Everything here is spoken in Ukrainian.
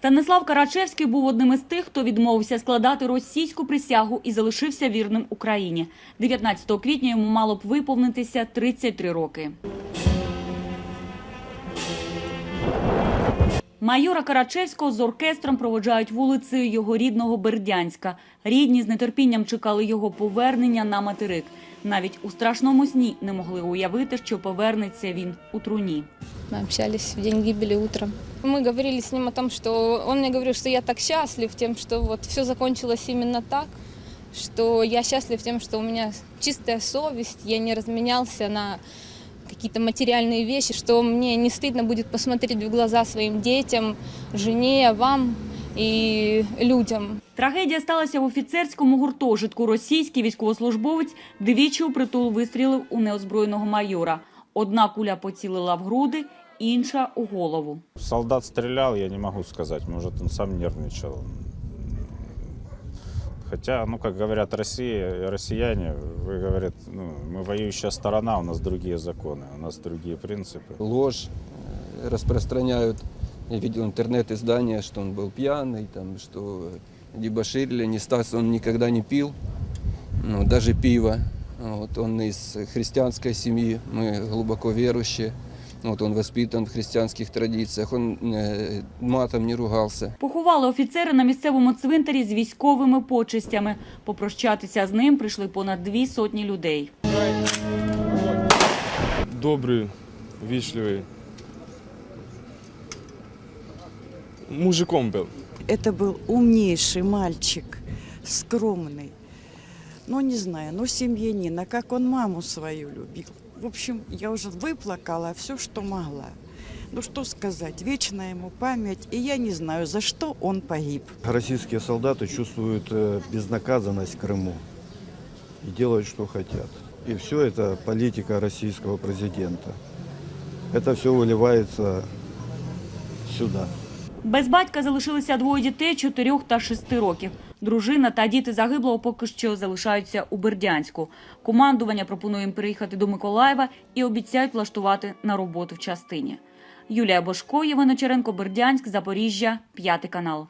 Станислав Карачевський був одним із тих, хто відмовився складати російську присягу і залишився вірним Україні. 19 квітня йому мало б виповнитися 33 роки. Майора Карачевського з оркестром проводжають вулицею його рідного Бердянська. Рідні з нетерпінням чекали його повернення на материк. Навіть у страшному сні не могли уявити, що повернеться він у труні. Мы общались в день гибели утром. Мы говорили с ним о том, что он мне говорил, что я так счастлив тем, что вот все закончилось именно так, что я счастлив тем, что у меня чистая совесть, я не разменялся на какие-то материальные вещи, что мне не стыдно будет посмотреть в глаза своим детям, жене, вам и людям. Трагедія сталася в офіцерському гуртожитку. Російський військовослужбовець двічі у притул вистрілив у неозброєного майора. Одна куля поцілила в груди, інша у голову. Солдат стрелял, я не могу сказать, может, он сам нервничал. Хотя, ну, как говорят Россия, россияне, вы говорят, ну, мы воюющая сторона, у нас другие законы, у нас другие принципы. ложь э, распространяют. Я видел интернет-издания, что он был пьяный, там, что дебоширили. Не Стас, он никогда не пил, ну, даже пиво. Вот, он из христианской семьи, мы глубоко верующие. Вот, он воспитан в христианских традициях, он э, матом не ругался. Поховали офіцери на місцевому цвинтарі з військовими почестями. Попрощатися з ним прийшли понад дві сотні людей. добрий, вічливий. Мужиком був. Это был умнейший мальчик, скромный. Ну, не знаю, ну, семьянин, а как он маму свою любил. В общем, я уже выплакала все, что могла. Ну, что сказать, вечная ему память, и я не знаю, за что он погиб. Российские солдаты чувствуют э, безнаказанность в Крыму и делают, что хотят. И все это политика российского президента. Это все выливается сюда. Без батька залишилися двоє дітей 4 та 6 років. Дружина та діти загиблого поки що залишаються у Бердянську. Командування пропонує їм переїхати до Миколаєва і обіцяють влаштувати на роботу в частині. Юлія Бошко, Євгена Черенко, Бердянськ, Запоріжжя, п'ятий канал.